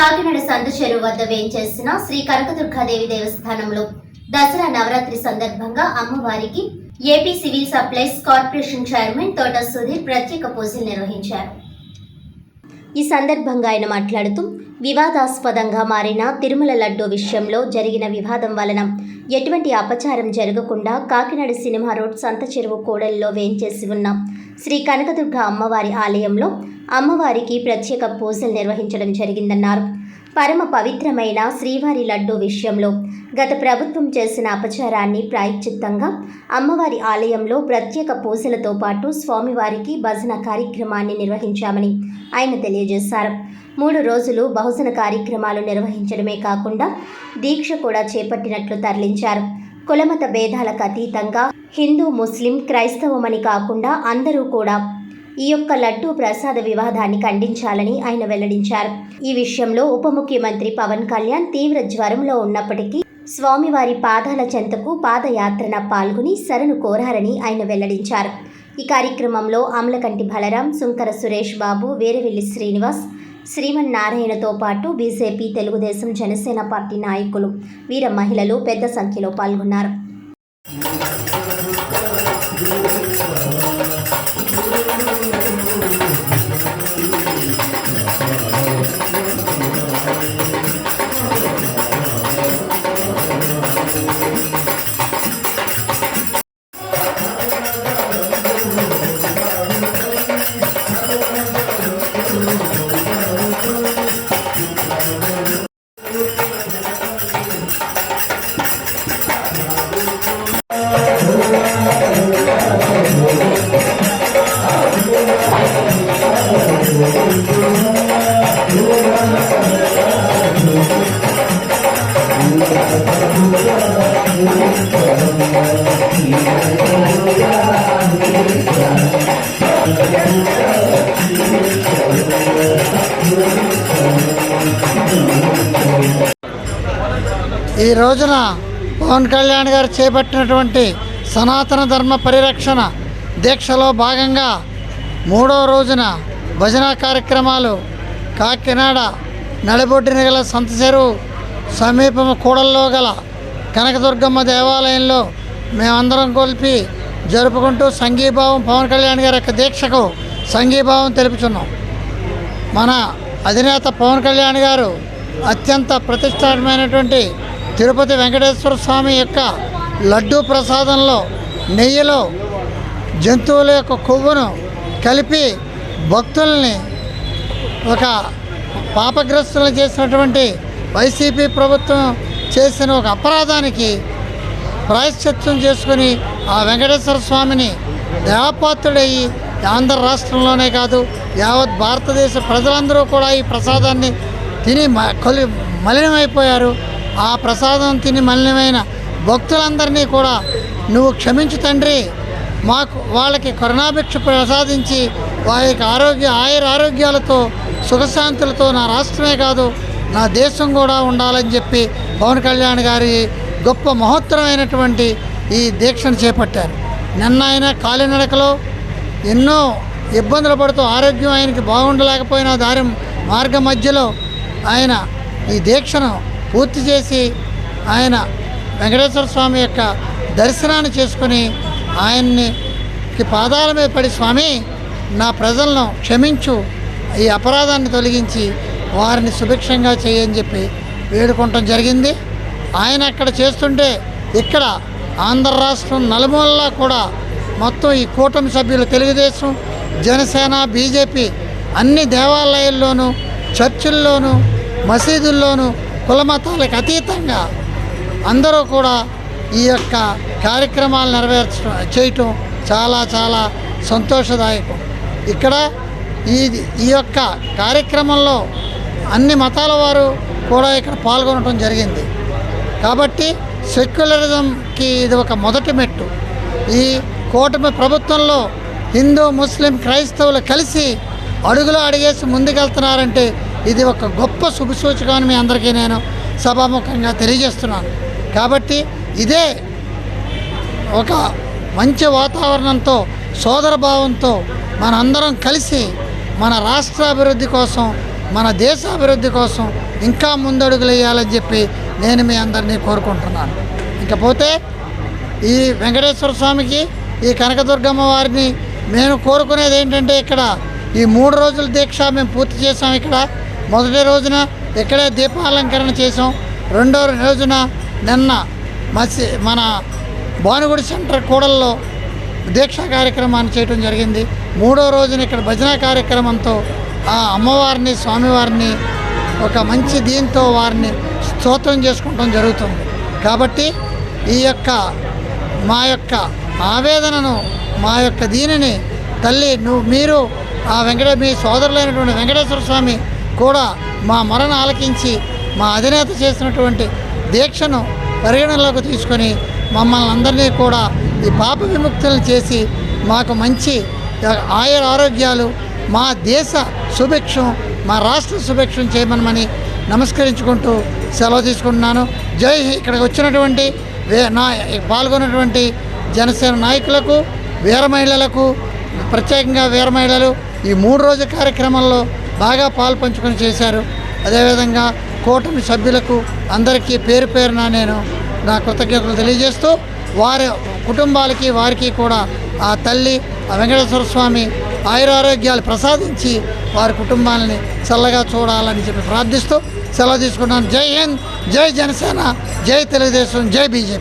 కాకినాడ సందు చెరువు వద్ద వేయించేసిన శ్రీ కనకదుర్గాదేవి దేవస్థానంలో దసరా నవరాత్రి సందర్భంగా అమ్మవారికి AP civil supplies corporation chairman Thota Sudheer ప్రత్యేక పూజలు నిర్వహించారు. ఈ సందర్భంగా ఆయన మాట్లాడుతూ వివాదాస్పదంగా మారిన తిరుమల లడ్డూ విషయంలో జరిగిన వివాదం వలన ఎటువంటి అపచారం జరగకుండా కాకినాడ సినిమా రోడ్ సంత చెరువు కోడలిలో వేంచేసి ఉన్న శ్రీ కనకదుర్గ అమ్మవారి ఆలయంలో అమ్మవారికి ప్రత్యేక పూజలు నిర్వహించడం జరిగిందన్నారు. పరమ పవిత్రమైన శ్రీవారి లడ్డూ విషయంలో గత ప్రభుత్వం చేసిన అపచారాన్ని ప్రాయశ్చిత్తంగా అమ్మవారి ఆలయంలో ప్రత్యేక పూజలతో పాటు స్వామివారికి భజన కార్యక్రమాన్ని నిర్వహించామని ఆయన తెలియజేశారు. మూడు రోజులు బహుజన కార్యక్రమాలు నిర్వహించడమే కాకుండా దీక్ష కూడా చేపట్టినట్లు తరలించారు. కులమత భేదాలకు అతీతంగా హిందూ ముస్లిం క్రైస్తవమని కాకుండా అందరూ కూడా ఈ యొక్క లడ్డూ ప్రసాద వివాదాన్ని ఖండించాలని ఆయన వెల్లడించారు. ఈ విషయంలో ఉప ముఖ్యమంత్రి పవన్ కళ్యాణ్ తీవ్ర జ్వరంలో ఉన్నప్పటికీ స్వామివారి పాదాల చెంతకు పాదయాత్రన పాల్గొని శరణు కోరారని ఆయన వెల్లడించారు. ఈ కార్యక్రమంలో అమలకంటి బలరాం సుంకర సురేష్ బాబు వేరవెల్లి శ్రీనివాస్ శ్రీమన్నారాయణతో పాటు బీజేపీ తెలుగుదేశం జనసేన పార్టీ నాయకులు వీర మహిళలు పెద్ద సంఖ్యలో పాల్గొన్నారు. ఈ రోజున పవన్ కళ్యాణ్ గారు చేపట్టినటువంటి సనాతన ధర్మ పరిరక్షణ దీక్షలో భాగంగా మూడో రోజున భజన కార్యక్రమాలు కాకినాడ నడిబొడ్డిన గల సంత చెరువు సమీపము కూడల్లో గల కనకదుర్గమ్మ దేవాలయంలో మేమందరం కొలిపి జరుపుకుంటూ సంఘీభావం పవన్ కళ్యాణ్ గారి యొక్క దీక్షకు సంఘీభావం తెలుపుచున్నాం. మన అధినేత పవన్ కళ్యాణ్ గారు అత్యంత ప్రతిష్టాత్మైనటువంటి తిరుపతి వెంకటేశ్వర స్వామి యొక్క లడ్డూ ప్రసాదంలో నెయ్యిలో జంతువుల యొక్క కొవ్వును కలిపి భక్తుల్ని ఒక పాపగ్రస్తులను చేసినటువంటి వైసీపీ ప్రభుత్వం చేసిన ఒక అపరాధానికి ప్రాయశ్చిత్వం చేసుకుని ఆ వెంకటేశ్వర స్వామిని దేవపాత్రుడయ్యి ఆంధ్ర రాష్ట్రంలోనే కాదు యావత్ భారతదేశ ప్రజలందరూ కూడా ఈ ప్రసాదాన్ని తిని కొలి మలినమైపోయారు. ఆ ప్రసాదం తిని మలినమైన భక్తులందరినీ కూడా నువ్వు క్షమించు తండ్రి. మాకు వాళ్ళకి కరుణాభిక్ష ప్రసాదించి వారికి ఆరోగ్య ఆయుర ఆరోగ్యాలతో సుఖశాంతులతో నా రాష్ట్రమే కాదు నా దేశం కూడా ఉండాలని చెప్పి పవన్ కళ్యాణ్ గారి గొప్ప మహోత్తరమైనటువంటి ఈ దీక్షను చేపట్టారు. నిన్న ఆయన కాలినడకలో ఎన్నో ఇబ్బందులు పడుతూ ఆరోగ్యం ఆయనకి బాగుండలేకపోయినా దారి మార్గ మధ్యలో ఆయన ఈ దీక్షను పూర్తి చేసి ఆయన వెంకటేశ్వర స్వామి యొక్క దర్శనాన్ని చేసుకుని ఆయన్ని పాదాల మీద పడి స్వామి నా ప్రజలను క్షమించు. ఈ అపరాధాన్ని తొలగించి వారిని సుభిక్షంగా చేయని చెప్పి వేడుకోవటం జరిగింది. ఆయన అక్కడ చేస్తుంటే ఇక్కడ ఆంధ్ర రాష్ట్రం నలుమూలలా కూడా మొత్తం ఈ కూటమి సభ్యులు తెలుగుదేశం జనసేన బీజేపీ అన్ని దేవాలయాల్లోనూ చర్చిల్లోనూ మసీదుల్లోనూ కులమతాలకు అతీతంగా అందరూ కూడా ఈ యొక్క కార్యక్రమాలు నెరవేర్చడం చేయటం చాలా చాలా సంతోషదాయకం. ఇక్కడ ఈ ఈ యొక్క కార్యక్రమంలో అన్ని మతాల వారు కూడా ఇక్కడ పాల్గొనడం జరిగింది. కాబట్టి సెక్యులరిజంకి ఇది ఒక మొదటి మెట్టు. ఈ కూటమి ప్రభుత్వంలో హిందూ ముస్లిం క్రైస్తవులు కలిసి అడుగులో అడిగేసి ముందుకెళ్తున్నారంటే ఇది ఒక గొప్ప శుభసూచకం అని మీ అందరికీ నేను సభాముఖంగా తెలియజేస్తున్నాను. కాబట్టి ఇదే ఒక మంచి వాతావరణంతో సోదర భావంతో మనందరం కలిసి మన రాష్ట్ర అభివృద్ధి కోసం మన దేశ అభివృద్ధి కోసం ఇంకా ముందడుగులు వేయాలని చెప్పి నేను మీ అందరినీ కోరుకుంటున్నాను. ఇకపోతే ఈ వెంకటేశ్వర స్వామికి ఈ కనకదుర్గమ్మ వారిని మేము కోరుకునేది ఏంటంటే ఇక్కడ ఈ మూడు రోజుల దీక్ష మేము పూర్తి చేసాం ఇక్కడ. మొదటి రోజున ఇక్కడే దీపాలంకరణ చేసాం రెండో రోజున నిన్న మసి మన భానుగుడి సెంటర్ కూడల్లో దీక్షా కార్యక్రమాన్ని చేయడం జరిగింది. మూడో రోజున ఇక్కడ భజన కార్యక్రమంతో ఆ అమ్మవారిని స్వామివారిని ఒక మంచి దీంతో వారిని స్తోత్రం చేసుకోవటం జరుగుతుంది. కాబట్టి ఈ యొక్క మా యొక్క ఆవేదనను మా యొక్క దీనిని తల్లి నువ్వు మీరు ఆ వెంకట మీ సోదరులైనటువంటి వెంకటేశ్వర స్వామి కూడా మా మరణ ఆలకించి మా అధినేత చేసినటువంటి దీక్షను పరిగణనలోకి తీసుకొని మమ్మల్ని అందరినీ కూడా ఈ పాప విముక్తులను చేసి మాకు మంచి ఆయుర ఆరోగ్యాలు మా దేశ సుభిక్షం మా రాష్ట్ర సుభిక్షం చేయమనమని నమస్కరించుకుంటూ సెలవు తీసుకుంటున్నాను. జై ఇక్కడికి వచ్చినటువంటి వే నా పాల్గొన్నటువంటి జనసేన నాయకులకు వీర మహిళలకు ప్రత్యేకంగా వీర మహిళలు ఈ మూడు రోజు కార్యక్రమంలో బాగా పాలు పంచుకొని చేశారు. అదేవిధంగా కూటమి సభ్యులకు అందరికీ పేరు పేరున నేను నా కృతజ్ఞతలు తెలియజేస్తూ వారి కుటుంబాలకి వారికి కూడా ఆ తల్లి ఆ వెంకటేశ్వర స్వామి ఆయురారోగ్యాలు ప్రసాదించి వారి కుటుంబాలని చల్లగా చూడాలని చెప్పి ప్రార్థిస్తూ సెలవు తీసుకున్నాను. జై హింద్ జై జనసేన జై తెలుగుదేశం జై బీజేపీ.